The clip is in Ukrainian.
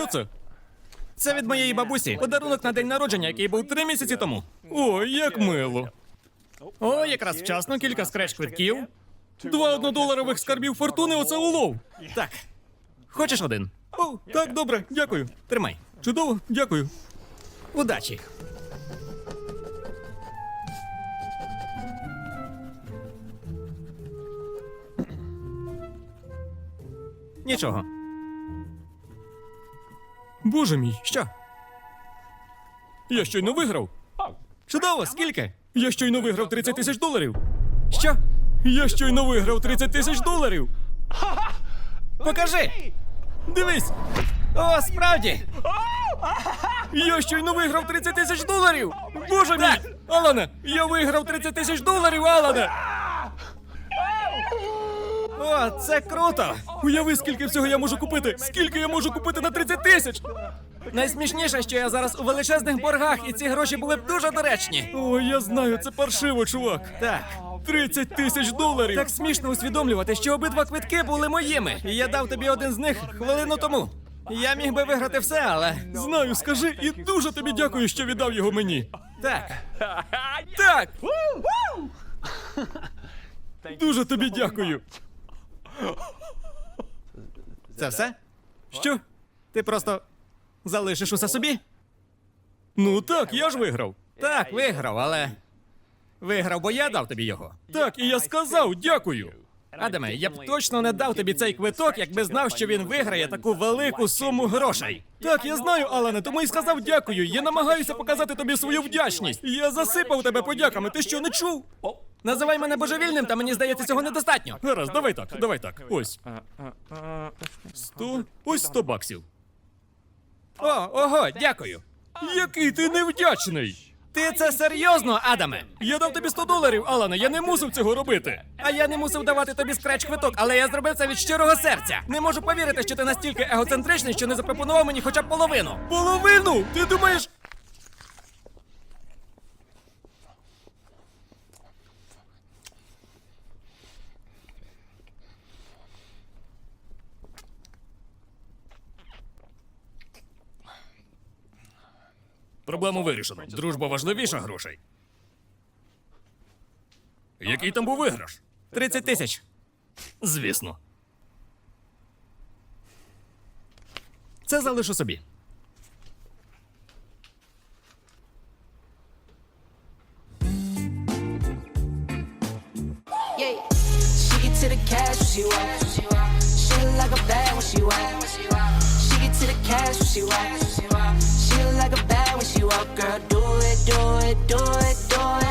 це? Це від моєї бабусі. Подарунок на день народження, який був три місяці тому. О, як мило. О, якраз вчасно кілька скреч квитків. Два однодоларових скарбів фортуни оце улов. Так. Хочеш один? О, так, добре, дякую. Тримай. Чудово, дякую. Удачі. Нічого. Боже мій, що? Я щойно виграв. Чудово, скільки? Я щойно виграв 30 тисяч доларів. Що? Я щойно виграв 30 тисяч доларів. Покажи! Дивись! О, справді! Я щойно виграв 30 тисяч доларів! Боже мій! Алане! Я виграв 30 тисяч доларів, Алане! О, це круто! Уяви, скільки всього я можу купити! Скільки я можу купити на 30 тисяч! Найсмішніше, що я зараз у величезних боргах, і ці гроші були б дуже доречні. О, я знаю, це паршиво, чувак. Так. 30 тисяч доларів. Так смішно усвідомлювати, що обидва квитки були моїми. І я дав тобі один з них хвилину тому. Я міг би виграти все, але. Знаю, скажи, і дуже тобі дякую, що віддав його мені. Так. Так. Дуже тобі дякую. Це все? Що? Ти просто залишиш усе собі? Ну так, я ж виграв. Так, виграв, але. Виграв, бо я дав тобі його. Так, і я сказав дякую. Адаме, я б точно не дав тобі цей квиток, якби знав, що він виграє таку велику суму грошей. Так, я знаю, Алане, тому і сказав дякую. Я намагаюся показати тобі свою вдячність. Я засипав тебе подяками. Ти що не чув? Називай мене божевільним, та мені здається, цього недостатньо. Гаразд, давай так, давай так. Ось. Сто. Ось сто баксів. О, ого, дякую. Який ти невдячний. Ти це серйозно, Адаме? Я дав тобі 100 доларів, Алане, я не мусив цього робити. А я не мусив давати тобі скреч квиток, але я зробив це від щирого серця. Не можу повірити, що ти настільки егоцентричний, що не запропонував мені хоча б половину. Половину? Ти думаєш? Проблему вирішено. Дружба важливіша грошей. Який там був виграш? 30 тисяч. Звісно. Це залишу собі. To the cash when she walk. She look like a bad when she walk. She get to the cash when she walk. up, girl. Do it, do it, do it, do it.